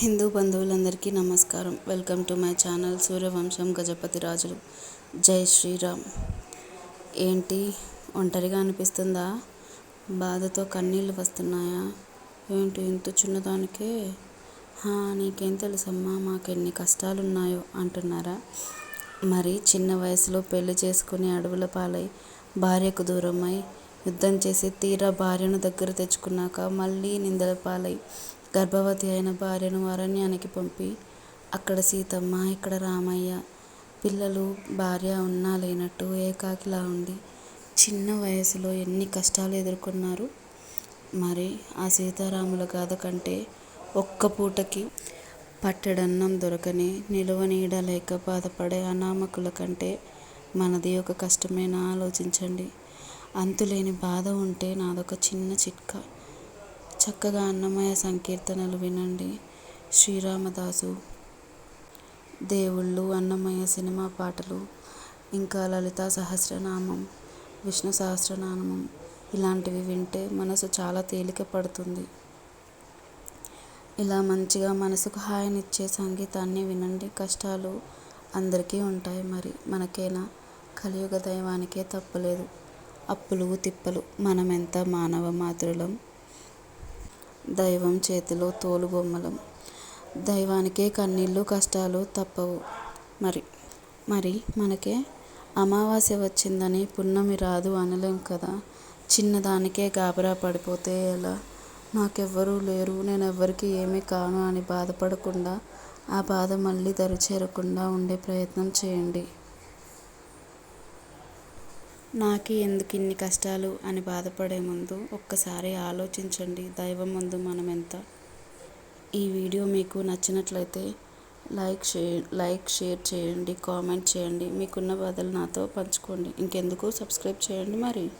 హిందూ బంధువులందరికీ నమస్కారం. Welcome to my channel Suryavamsam Gajapati Rajulu. జై శ్రీరామ్. ఏంటి? ఒంటరిగా అనిపిస్తుందా? బాధతో కన్నీళ్ళు వస్తున్నాయా? ఏంటి ఇంత చిన్నదానికే? హా నీకేం తెలుసమ్మా? మాకెన్ని కష్టాలు ఉన్నాయో అంటున్నారా? మరి చిన్న వయసులో పెళ్ళి చేసుకుని అడవుల పాలై భార్యకు దూరమై యుద్ధం చేసి తీరా భార్యను దగ్గర తెచ్చుకున్నాక మళ్ళీ నిందల పాలై గర్భవతి అయిన భార్యను అరణ్యానికి పంపి అక్కడ సీతమ్మ ఇక్కడ రామయ్య పిల్లలు భార్య ఉన్నా లేనట్టు ఏకాకిలా ఉండి చిన్న వయసులో ఎన్ని కష్టాలు ఎదుర్కొన్నారు? మరి ఆ సీతారాముల గాథ కంటే ఒక్క పూటకి పట్టెడన్నం దొరకని నిలువ నీడ లేక బాధపడే అనామకుల కంటే మనది ఒక కష్టమేనా? ఆలోచించండి. అంతులేని బాధ ఉంటే నాదొక చిన్న చిట్కా. చక్కగా అన్నమయ్య సంకీర్తనలు వినండి. శ్రీరామదాసు దేవుళ్ళు అన్నమయ్య సినిమా పాటలు ఇంకా లలితా సహస్రనామం విష్ణు సహస్రనామం ఇలాంటివి వింటే మనసు చాలా తేలిక పడుతుంది. ఇలా మంచిగా మనసుకు హాయినిచ్చే సంగీతాన్ని వినండి. కష్టాలు అందరికీ ఉంటాయి మరి. మనకేనా? కలియుగ దైవానికే తప్పలేదు. అప్పులు తిప్పలు మనమెంత మానవ మాతృలం దైవం చేతిలో తోలుబొమ్మలం దైవానికే కన్నీళ్ళు కష్టాలు తప్పవు. మరి మరి మనకే అమావాస్య వచ్చిందని పున్నమి రాదు అనలేం కదా? చిన్నదానికే గాబరా పడిపోతే ఎలా? నాకెవ్వరూ లేరు నేను ఎవ్వరికి ఏమీ కాను అని బాధపడకుండా ఆ బాధ మళ్ళీ దరిచేరకుండా ఉండే ప్రయత్నం చేయండి. నాకు ఎందుకు ఇన్ని కష్టాలు అని బాధపడే ముందు ఒక్కసారి ఆలోచించండి. దైవం ముందు మనం ఎంత? ఈ వీడియో మీకు నచ్చినట్లయితే లైక్ షే లైక్ షేర్ చేయండి కామెంట్ చేయండి. మీకున్న బాధలు నాతో పంచుకోండి. ఇంకెందుకు? సబ్స్క్రైబ్ చేయండి మరి.